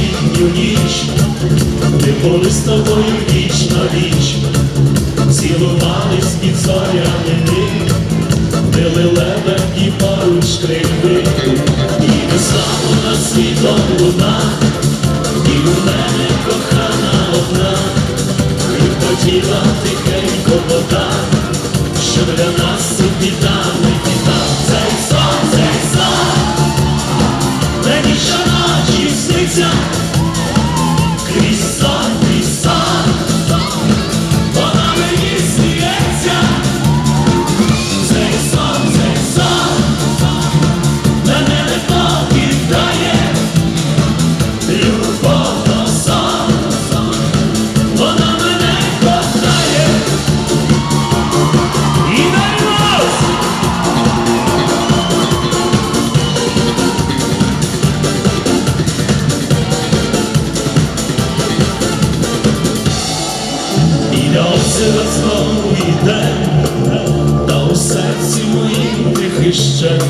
літню ніч, ми були з тобою віч на віч, цілувались під зорями били лебе і поруч кривих, і весна на світом луна, і у мене кохана одна, і хотіла тихенько вода, що для нас це там не. Озера знову йде, та у серці моїм тихий ще,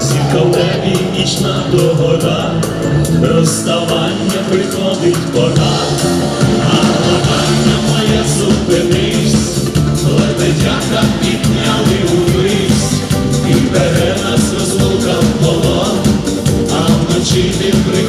зірка в небі нічна догора, розставання приходить пора, а благання моє зупинись, лебедяка підняли увись, і бере нас розлука в полон, а вночі ти приходиш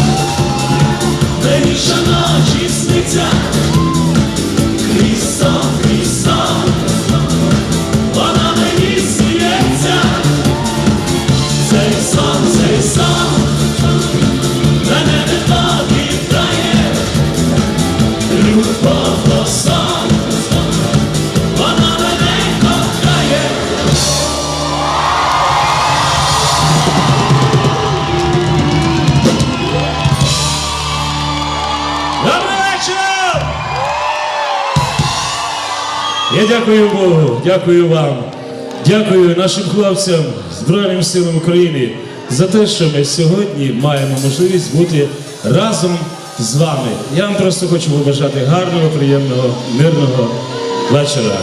сон, мені ночі сниться, Я дякую Богу, дякую вам, дякую нашим хлопцям, Збройним силам України за те, що ми сьогодні маємо можливість бути разом з вами. Я вам просто хочу побажати гарного, приємного, мирного вечора.